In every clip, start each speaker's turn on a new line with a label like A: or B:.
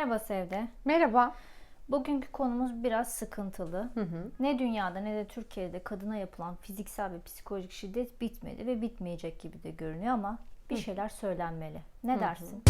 A: Merhaba Sevde.
B: Merhaba.
A: Bugünkü konumuz biraz sıkıntılı.
B: Hı hı.
A: Ne dünyada ne de Türkiye'de kadına yapılan fiziksel ve psikolojik şiddet bitmedi ve bitmeyecek gibi de görünüyor ama bir şeyler söylenmeli. Ne dersin?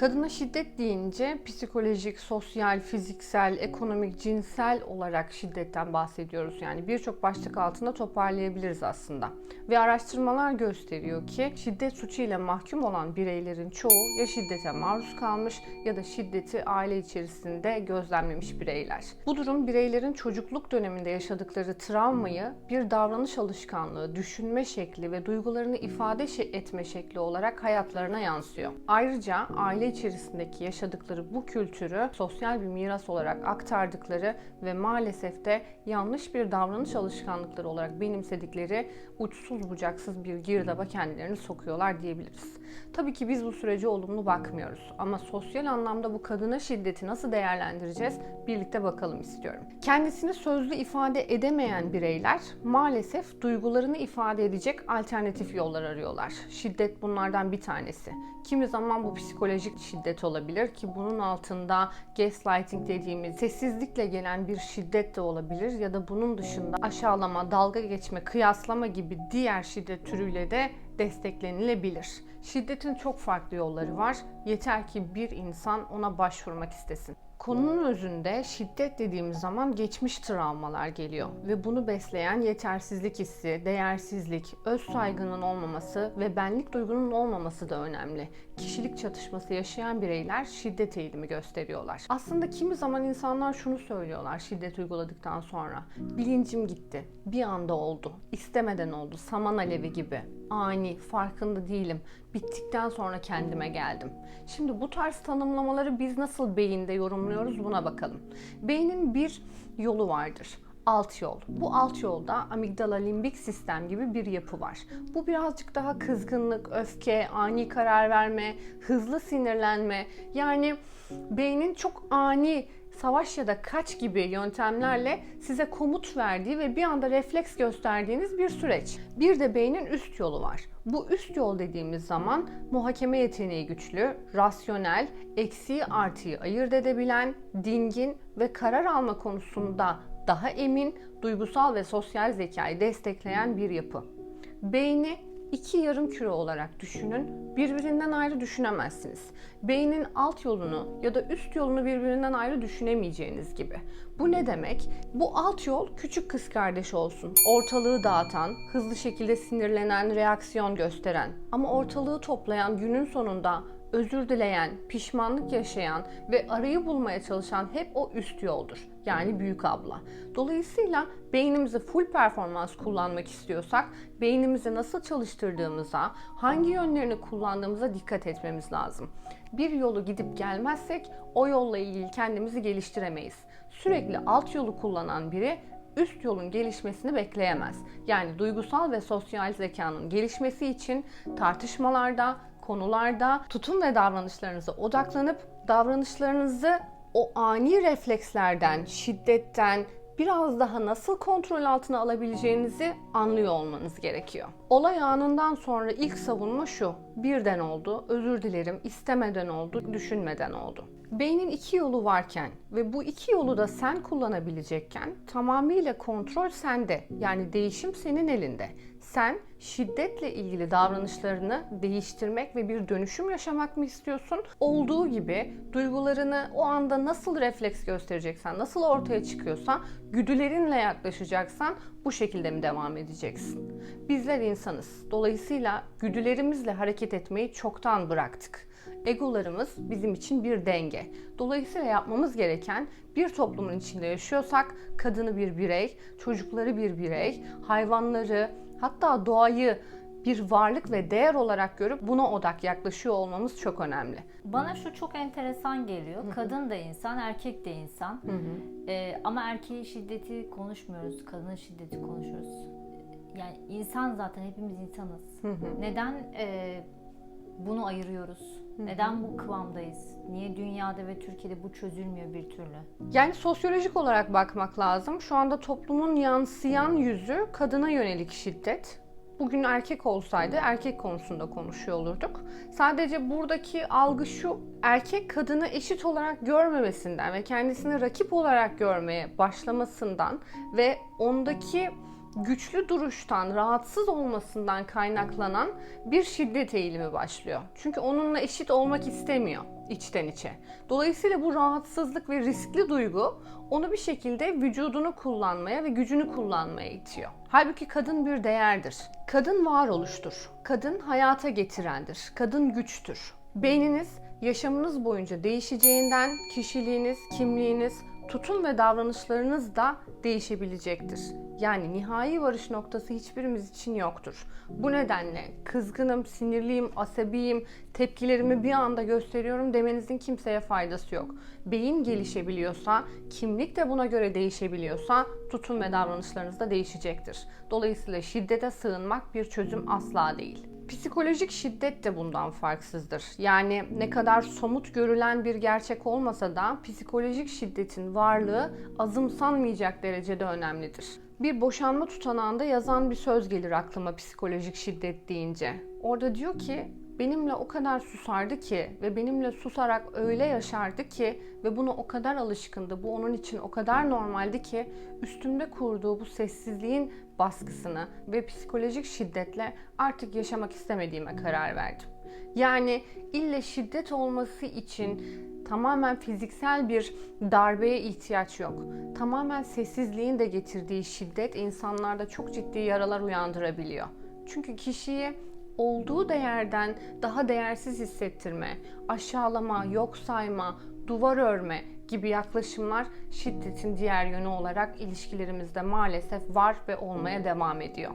B: Kadına şiddet deyince psikolojik, sosyal, fiziksel, ekonomik, cinsel olarak şiddetten bahsediyoruz. Yani birçok başlık altında toparlayabiliriz aslında. Ve araştırmalar gösteriyor ki şiddet suçuyla mahkum olan bireylerin çoğu ya şiddete maruz kalmış ya da şiddeti aile içerisinde gözlemlemiş bireyler. Bu durum bireylerin çocukluk döneminde yaşadıkları travmayı bir davranış alışkanlığı, düşünme şekli ve duygularını ifade etme şekli olarak hayatlarına yansıyor. Ayrıca aile içerisindeki yaşadıkları bu kültürü sosyal bir miras olarak aktardıkları ve maalesef de yanlış bir davranış alışkanlıkları olarak benimsedikleri uçsuz bucaksız bir girdaba kendilerini sokuyorlar diyebiliriz. Tabii ki biz bu sürece olumlu bakmıyoruz ama sosyal anlamda bu kadına şiddeti nasıl değerlendireceğiz birlikte bakalım istiyorum. Kendisini sözlü ifade edemeyen bireyler maalesef duygularını ifade edecek alternatif yollar arıyorlar. Şiddet bunlardan bir tanesi. Kimi zaman bu psikolojik şiddet olabilir ki bunun altında gaslighting dediğimiz sessizlikle gelen bir şiddet de olabilir ya da bunun dışında aşağılama, dalga geçme, kıyaslama gibi diğer şiddet türüyle de desteklenilebilir. Şiddetin çok farklı yolları var. Yeter ki bir insan ona başvurmak istesin. Konunun özünde şiddet dediğimiz zaman geçmiş travmalar geliyor ve bunu besleyen yetersizlik hissi, değersizlik, öz saygının olmaması ve benlik duygunun olmaması da önemli. Kişilik çatışması yaşayan bireyler şiddet eğilimi gösteriyorlar. Aslında kimi zaman insanlar şunu söylüyorlar şiddet uyguladıktan sonra. Bilincim gitti. Bir anda oldu. istemeden oldu. Saman alevi gibi. Ani, farkında değilim. Bittikten sonra kendime geldim. Şimdi bu tarz tanımlamaları biz nasıl beyinde yorumluyoruz buna bakalım. Beynin bir yolu vardır alt yol. Bu alt yolda amigdala limbik sistem gibi bir yapı var. Bu birazcık daha kızgınlık, öfke, ani karar verme, hızlı sinirlenme yani beynin çok ani savaş ya da kaç gibi yöntemlerle size komut verdiği ve bir anda refleks gösterdiğiniz bir süreç. Bir de beynin üst yolu var. Bu üst yol dediğimiz zaman muhakeme yeteneği güçlü, rasyonel, eksiği artıyı ayırt edebilen, dingin ve karar alma konusunda daha emin, duygusal ve sosyal zekayı destekleyen bir yapı. Beyni iki yarım küre olarak düşünün. Birbirinden ayrı düşünemezsiniz. Beynin alt yolunu ya da üst yolunu birbirinden ayrı düşünemeyeceğiniz gibi. Bu ne demek? Bu alt yol küçük kız kardeş olsun. Ortalığı dağıtan, hızlı şekilde sinirlenen, reaksiyon gösteren ama ortalığı toplayan günün sonunda özür dileyen, pişmanlık yaşayan ve arayı bulmaya çalışan hep o üst yoldur. Yani büyük abla. Dolayısıyla beynimizi full performans kullanmak istiyorsak beynimizi nasıl çalıştırdığımıza, hangi yönlerini kullandığımıza dikkat etmemiz lazım. Bir yolu gidip gelmezsek o yolla ilgili kendimizi geliştiremeyiz. Sürekli alt yolu kullanan biri üst yolun gelişmesini bekleyemez. Yani duygusal ve sosyal zekanın gelişmesi için tartışmalarda, konularda tutum ve davranışlarınıza odaklanıp davranışlarınızı o ani reflekslerden, şiddetten biraz daha nasıl kontrol altına alabileceğinizi anlıyor olmanız gerekiyor. Olay anından sonra ilk savunma şu. Birden oldu, özür dilerim, istemeden oldu, düşünmeden oldu. Beynin iki yolu varken ve bu iki yolu da sen kullanabilecekken tamamıyla kontrol sende. Yani değişim senin elinde. Sen şiddetle ilgili davranışlarını değiştirmek ve bir dönüşüm yaşamak mı istiyorsun? Olduğu gibi duygularını o anda nasıl refleks göstereceksen, nasıl ortaya çıkıyorsa, güdülerinle yaklaşacaksan bu şekilde mi devam edeceksin? Bizler insanız. Dolayısıyla güdülerimizle hareket etmeyi çoktan bıraktık. Egolarımız bizim için bir denge. Dolayısıyla yapmamız gereken bir toplumun içinde yaşıyorsak kadını bir birey, çocukları bir birey, hayvanları, hatta doğayı bir varlık ve değer olarak görüp buna odak yaklaşıyor olmamız çok önemli.
A: Bana şu çok enteresan geliyor. Kadın da insan, erkek de insan. Ee, ama erkeği şiddeti konuşmuyoruz, kadın şiddeti konuşuyoruz. Yani insan zaten hepimiz insanız. Neden e, bunu ayırıyoruz? Neden bu kıvamdayız? Niye dünyada ve Türkiye'de bu çözülmüyor bir türlü?
B: Yani sosyolojik olarak bakmak lazım. Şu anda toplumun yansıyan yüzü kadına yönelik şiddet. Bugün erkek olsaydı erkek konusunda konuşuyor olurduk. Sadece buradaki algı şu, erkek kadını eşit olarak görmemesinden ve kendisini rakip olarak görmeye başlamasından ve ondaki güçlü duruştan, rahatsız olmasından kaynaklanan bir şiddet eğilimi başlıyor. Çünkü onunla eşit olmak istemiyor içten içe. Dolayısıyla bu rahatsızlık ve riskli duygu onu bir şekilde vücudunu kullanmaya ve gücünü kullanmaya itiyor. Halbuki kadın bir değerdir. Kadın varoluştur. Kadın hayata getirendir. Kadın güçtür. Beyniniz yaşamınız boyunca değişeceğinden kişiliğiniz, kimliğiniz, tutum ve davranışlarınız da değişebilecektir. Yani nihai varış noktası hiçbirimiz için yoktur. Bu nedenle kızgınım, sinirliyim, asabiyim, tepkilerimi bir anda gösteriyorum demenizin kimseye faydası yok. Beyin gelişebiliyorsa, kimlik de buna göre değişebiliyorsa tutum ve davranışlarınız da değişecektir. Dolayısıyla şiddete sığınmak bir çözüm asla değil. Psikolojik şiddet de bundan farksızdır. Yani ne kadar somut görülen bir gerçek olmasa da psikolojik şiddetin varlığı azımsanmayacak derecede önemlidir. Bir boşanma tutanağında yazan bir söz gelir aklıma psikolojik şiddet deyince. Orada diyor ki benimle o kadar susardı ki ve benimle susarak öyle yaşardı ki ve buna o kadar alışkındı. Bu onun için o kadar normaldi ki üstümde kurduğu bu sessizliğin baskısını ve psikolojik şiddetle artık yaşamak istemediğime karar verdim. Yani ille şiddet olması için tamamen fiziksel bir darbeye ihtiyaç yok. Tamamen sessizliğin de getirdiği şiddet insanlarda çok ciddi yaralar uyandırabiliyor. Çünkü kişiyi olduğu değerden daha değersiz hissettirme, aşağılama, yok sayma, duvar örme gibi yaklaşımlar şiddetin diğer yönü olarak ilişkilerimizde maalesef var ve olmaya devam ediyor.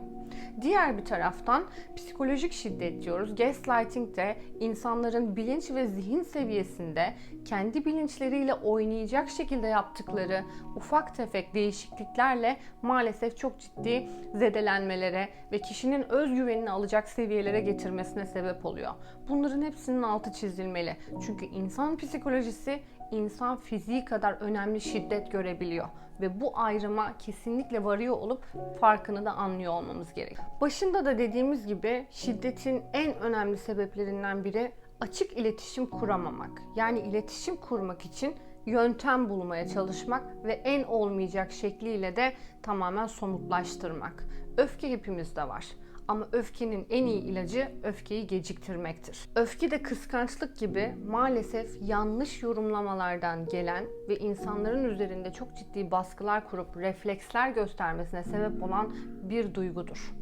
B: Diğer bir taraftan psikolojik şiddet diyoruz. Gaslighting de insanların bilinç ve zihin seviyesinde kendi bilinçleriyle oynayacak şekilde yaptıkları ufak tefek değişikliklerle maalesef çok ciddi zedelenmelere ve kişinin özgüvenini alacak seviyelere getirmesine sebep oluyor. Bunların hepsinin altı çizilmeli. Çünkü insan psikolojisi insan fiziği kadar önemli şiddet görebiliyor ve bu ayrıma kesinlikle varıyor olup farkını da anlıyor olmamız gerek. Başında da dediğimiz gibi şiddetin en önemli sebeplerinden biri açık iletişim kuramamak. Yani iletişim kurmak için yöntem bulmaya çalışmak ve en olmayacak şekliyle de tamamen somutlaştırmak. Öfke hepimizde var. Ama öfkenin en iyi ilacı öfkeyi geciktirmektir. Öfke de kıskançlık gibi maalesef yanlış yorumlamalardan gelen ve insanların üzerinde çok ciddi baskılar kurup refleksler göstermesine sebep olan bir duygudur.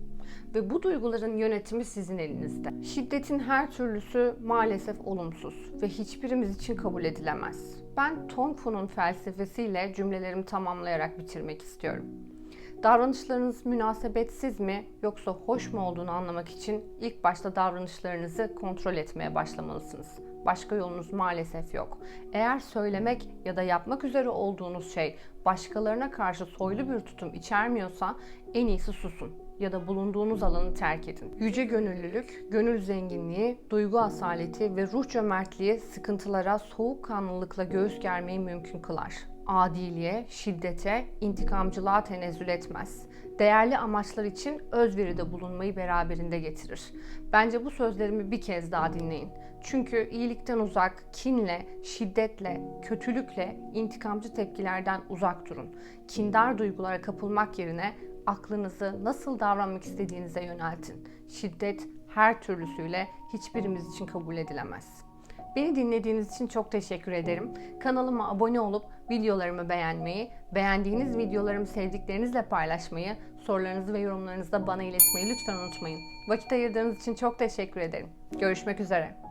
B: Ve bu duyguların yönetimi sizin elinizde. Şiddetin her türlüsü maalesef olumsuz ve hiçbirimiz için kabul edilemez. Ben Tong Fu'nun felsefesiyle cümlelerimi tamamlayarak bitirmek istiyorum. Davranışlarınız münasebetsiz mi yoksa hoş mu olduğunu anlamak için ilk başta davranışlarınızı kontrol etmeye başlamalısınız. Başka yolunuz maalesef yok. Eğer söylemek ya da yapmak üzere olduğunuz şey başkalarına karşı soylu bir tutum içermiyorsa en iyisi susun ya da bulunduğunuz alanı terk edin. Yüce gönüllülük, gönül zenginliği, duygu asaleti ve ruh cömertliği sıkıntılara soğukkanlılıkla göğüs germeyi mümkün kılar adiliğe, şiddete, intikamcılığa tenezzül etmez. Değerli amaçlar için özveride bulunmayı beraberinde getirir. Bence bu sözlerimi bir kez daha dinleyin. Çünkü iyilikten uzak, kinle, şiddetle, kötülükle, intikamcı tepkilerden uzak durun. Kindar duygulara kapılmak yerine aklınızı nasıl davranmak istediğinize yöneltin. Şiddet her türlüsüyle hiçbirimiz için kabul edilemez. Beni dinlediğiniz için çok teşekkür ederim. Kanalıma abone olup videolarımı beğenmeyi, beğendiğiniz videolarımı sevdiklerinizle paylaşmayı, sorularınızı ve yorumlarınızı da bana iletmeyi lütfen unutmayın. Vakit ayırdığınız için çok teşekkür ederim. Görüşmek üzere.